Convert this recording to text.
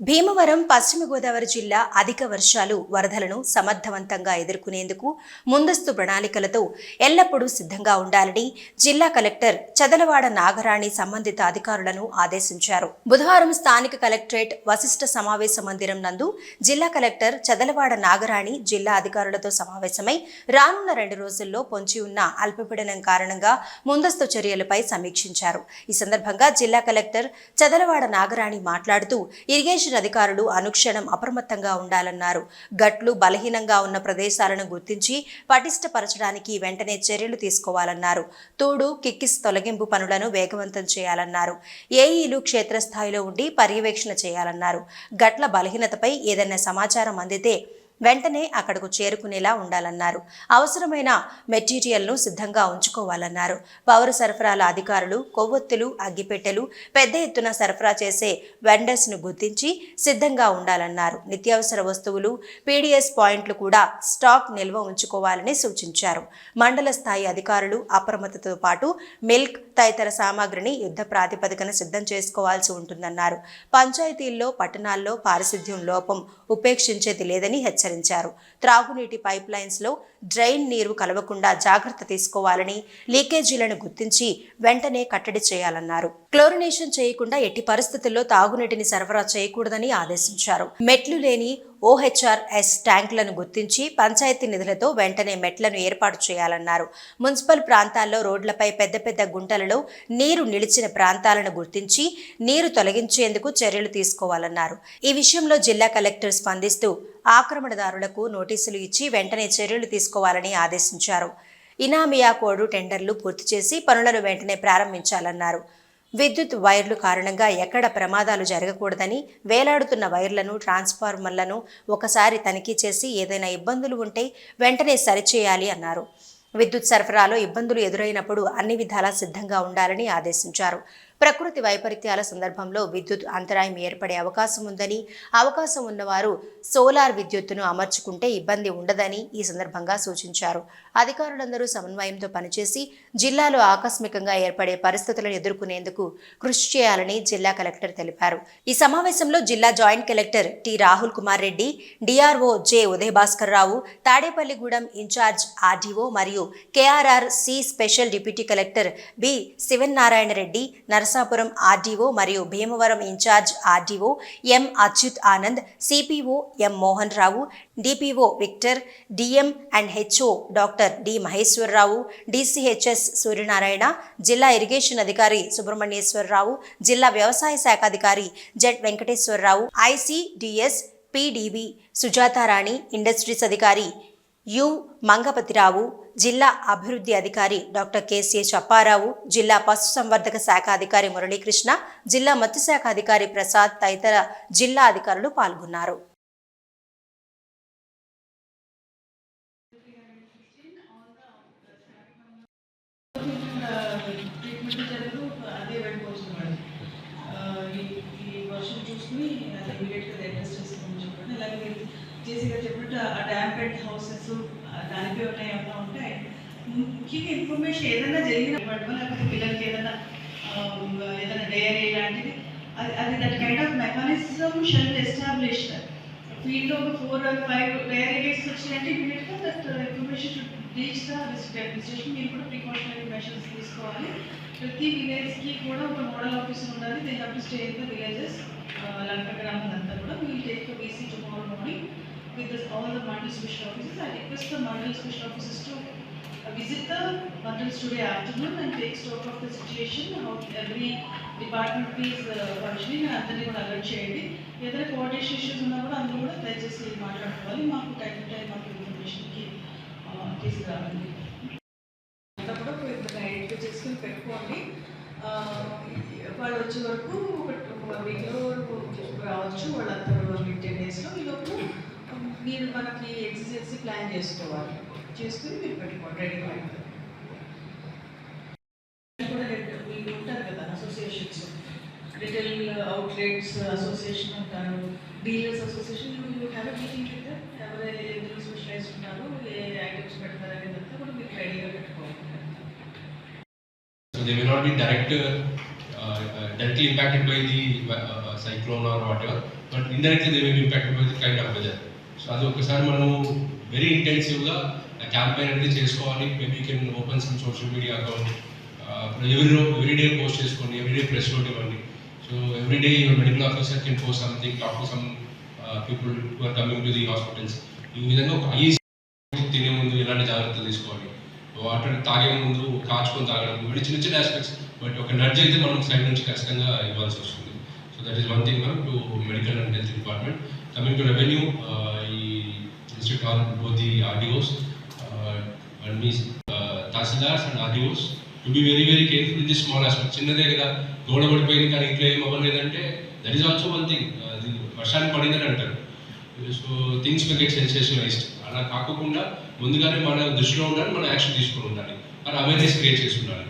భీమవరం పశ్చిమ గోదావరి జిల్లా అధిక వర్షాలు వరదలను సమర్థవంతంగా ఎదుర్కొనేందుకు ముందస్తు ప్రణాళికలతో ఎల్లప్పుడూ సిద్ధంగా ఉండాలని జిల్లా కలెక్టర్ చదలవాడ నాగరాణి సంబంధిత అధికారులను ఆదేశించారు. బుధవారం స్థానిక కలెక్టరేట్ వశిష్ఠ సమావేశ మందిరం నందు జిల్లా కలెక్టర్ చదలవాడ నాగరాణి జిల్లా అధికారులతో సమావేశమై రానున్న రెండు రోజుల్లో పొంచి ఉన్న అల్పపీడనం కారణంగా ముందస్తు చర్యలపై సమీక్షించారు. ఈ సందర్భంగా జిల్లా కలెక్టర్ చదలవాడ నాగరాణి మాట్లాడుతూ ఇరిగేషన్ అధికారులు అనుక్షణం అప్రమత్తంగా ఉండాలన్నారు. గట్లు బలహీనంగా ఉన్న ప్రదేశాలను గుర్తించి పటిష్టపరచడానికి వెంటనే చర్యలు తీసుకోవాలన్నారు. తోడు కిక్కిస్ తొలగింపు పనులను వేగవంతం చేయాలన్నారు. ఏఈలు క్షేత్రస్థాయిలో ఉండి పర్యవేక్షణ చేయాలన్నారు. గట్ల బలహీనతపై ఏదైనా సమాచారం అందితే వెంటనే అక్కడకు చేరుకునేలా ఉండాలన్నారు. అవసరమైన మెటీరియల్ను సిద్ధంగా ఉంచుకోవాలన్నారు. పౌర సరఫరాల అధికారులు కొవ్వొత్తులు అగ్గిపెట్టెలు పెద్ద ఎత్తున సరఫరా చేసే వెండర్స్ను గుర్తించి సిద్ధంగా ఉండాలన్నారు. నిత్యావసర వస్తువులు పీడిఎస్ పాయింట్లు కూడా స్టాక్ నిల్వ ఉంచుకోవాలని సూచించారు. మండల స్థాయి అధికారులు అప్రమత్తతో పాటు మిల్క్ తదితర సామాగ్రిని యుద్ధ ప్రాతిపదికన సిద్ధం చేసుకోవాల్సి ఉంటుందన్నారు. పంచాయతీల్లో పట్టణాల్లో పారిశుద్ధ్యం లోపం ఉపేక్షించేది లేదని హెచ్చరించారు. త్రాగునీటి పైప్ లైన్స్లో డ్రైన్ నీరు కలవకుండా జాగ్రత్త తీసుకోవాలని లీకేజీలను గుర్తించి వెంటనే కట్టడి చేయాలన్నారు. క్లోరినేషన్ చేయకుండా ఎట్టి పరిస్థితుల్లో తాగునీటిని సరఫరా చేయకూడదని ఆదేశించారు. మెట్లు లేని ఓహెచ్ఆర్ఎస్ ట్యాంకులను గుర్తించి పంచాయతీ నిధులతో వెంటనే మెట్లను ఏర్పాటు చేయాలన్నారు. మున్సిపల్ ప్రాంతాల్లో రోడ్లపై పెద్ద పెద్ద గుంటలలో నీరు నిలిచిన ప్రాంతాలను గుర్తించి నీరు తొలగించేందుకు చర్యలు తీసుకోవాలన్నారు. ఈ విషయంలో జిల్లా కలెక్టర్ స్పందిస్తూ ఆక్రమణదారులకు నోటీసులు ఇచ్చి వెంటనే చర్యలు తీసుకోవాలని ఆదేశించారు. ఇనామియా కోడు టెండర్లు పూర్తి చేసి పనులను వెంటనే ప్రారంభించాలన్నారు. విద్యుత్ వైర్లు కారణంగా ఎక్కడ ప్రమాదాలు జరగకూడదని వేలాడుతున్న వైర్లను ట్రాన్స్ఫార్మర్లను ఒకసారి తనిఖీ చేసి ఏదైనా ఇబ్బందులు ఉంటే వెంటనే సరిచేయాలి అన్నారు. విద్యుత్ సరఫరాలో ఇబ్బందులు ఎదురైనప్పుడు అన్ని విధాలా సిద్ధంగా ఉండాలని ఆదేశించారు. ప్రకృతి వైపరీత్యాల సందర్భంలో విద్యుత్ అంతరాయం ఏర్పడే అవకాశం ఉందని అవకాశం ఉన్నవారు సోలార్ విద్యుత్తును అమర్చుకుంటే ఇబ్బంది ఉండదని ఈ సందర్భంగా సూచించారు. అధికారులందరూ సమన్వయంతో పనిచేసి జిల్లాలో ఆకస్మికంగా ఏర్పడే పరిస్థితులను ఎదుర్కొనేందుకు కృషి చేయాలని జిల్లా కలెక్టర్ తెలిపారు. ఈ సమావేశంలో జిల్లా joint collector T Rahul Kumar Reddy DRO J Udayabhaskar Rao Tadepalligudem in charge RDO మరియు KRR C special deputy collector B Sivannarayana Reddy Narasapuram RDO మరియు Bhimavaram in charge RDO M Achyut Anand CPO M Mohan Rao DPO Victor DM and HO doctor D Maheswararao DCHS Suryanarayana జిల్లా irrigation అధికారి సుబ్రహ్మణ్యేశ్వరరావు జిల్లా వ్యవసాయ శాఖ అధికారి Z Venkateswararao ICDS PD B Sujatharani industries అధికారి U. Mangapathirao జిల్లా అభివృద్ధి అధికారి డాక్టర్ కెసిఏ చప్పారావు జిల్లా పశుసంవర్ధక శాఖ అధికారి మురళీకృష్ణ జిల్లా మత్స్యశాఖ అధికారి ప్రసాద్ తదితర జిల్లా అధికారులు పాల్గొన్నారు. చూసుకుని అది ఇమీడియట్గా చెప్పినట్టు ఆ డ్యాంపెడ్ హౌసెస్ దానిపై ఉన్నాయి ఏమైనా ఉంటాయి ముఖ్యంగా ఇన్ఫర్మేషన్ ఏదైనా జరిగిన పడడం లేకపోతే పిల్లలకి ఏదైనా ఏదైనా డైరీ లాంటిది అది అది that kind of mechanism shall establish ఫీల్డ్లో ఒక four or five diarrhoea cases వచ్చినాయంటే ఇమీడియట్గా that information should reach the district administration మీరు కూడా ప్రికాషనరీ మెషర్స్ తీసుకోవాలి. ప్రతి విలేజ్కి కూడా ఒక మోడల్ ఆఫీసర్ ఉండాలి. They have to stay in the villages లంక గ్రామం అంతా కూడా we'll take the VC tomorrow morning with all the mandal special offices I request the mandal special offices to visit the bundles today afternoon and take stock of the situation, how every department is uh, functioning. And అందరినీ కూడా alert చేయండి ఏదైనా coordination issues ఉన్నా కూడా అందరూ కూడా దయచేసి మాట్లాడుకోవాలి. మాకు టైం టు టైం మాకు ఇన్ఫర్మేషన్కి తీసుకురావాలి. అంతా కూడా ఒక ఐడెంటిఫై చేసుకుని పెట్టుకోండి. ఆ, వాళ్ళు వచ్చే వరకు ఒక వీక్లో రావచ్చు. వాళ్ళంతా కూడా టెన్ డేస్లో ఈలోపు మీరు మనకి ఎక్సర్సైజ్ ప్లాన్ చేసుకోవాలి. చేసుకుని మీరు పెట్టుకోండి రెడీ ఉంటుంది కూడా రెండు- ఉంటారు కదా అసోసియేషన్స్ రిటైల్ అవుట్లెట్స్ అసోసియేషన్ ఉంటారు. Dealers association you have a meeting with ఎవరైతే ఎందులో స్పెషలైజ్ ఉన్నారు ఏ ఐటమ్స్ పెడతారు అనేదంతా కూడా మీరు రెడీగా పెట్టుకోవాలి. So they may not be direct, uh, uh, directly impacted by the uh, uh, cyclone or whatever but indirectly they may be impacted by the kind of weather so అది ఒకసారి మనము very ఇంటెన్సివ్గా campaign అనేది చేసుకోవాలి. Maybe can open some social media account ఎవరి every day post చేసుకోండి. Every day press note ఇవ్వండి. So everyday your medical officer can post something talk to some people are coming to the hospitals ఈ విధంగా ఒక I తినే ముందు ఎలాంటి జాగ్రత్తలు తీసుకోవాలి? వాటర్ తాగే ముందు కాచుకొని తాగడం ఇవి చిన్న చిన్న ఆస్పెక్ట్స్ బట్ ఒక నడ్జ్ అయితే మనం సైడ్ నుంచి ఖచ్చితంగా ఇవ్వాల్సి వస్తుంది. So that is one thing ma'am to medical and health department coming to revenue ఈ district all both the RDOs and me tahsildars and RDOs to be very very careful in the small aspect చిన్నదే కదా గోడ పడిపోయింది కానీ ఇంట్లో ఏం అవ్వలేదంటే that is also one thing అది వర్షానికి పడిందని అంటారు. So things will get sensationalised అలా కాకుండా ముందుగానే మన దృష్టిలో ఉండాలి మన యాక్షన్ తీసుకుని ఉండాలి. మన అవేర్నెస్ క్రియేట్ చేసి ఉండాలి.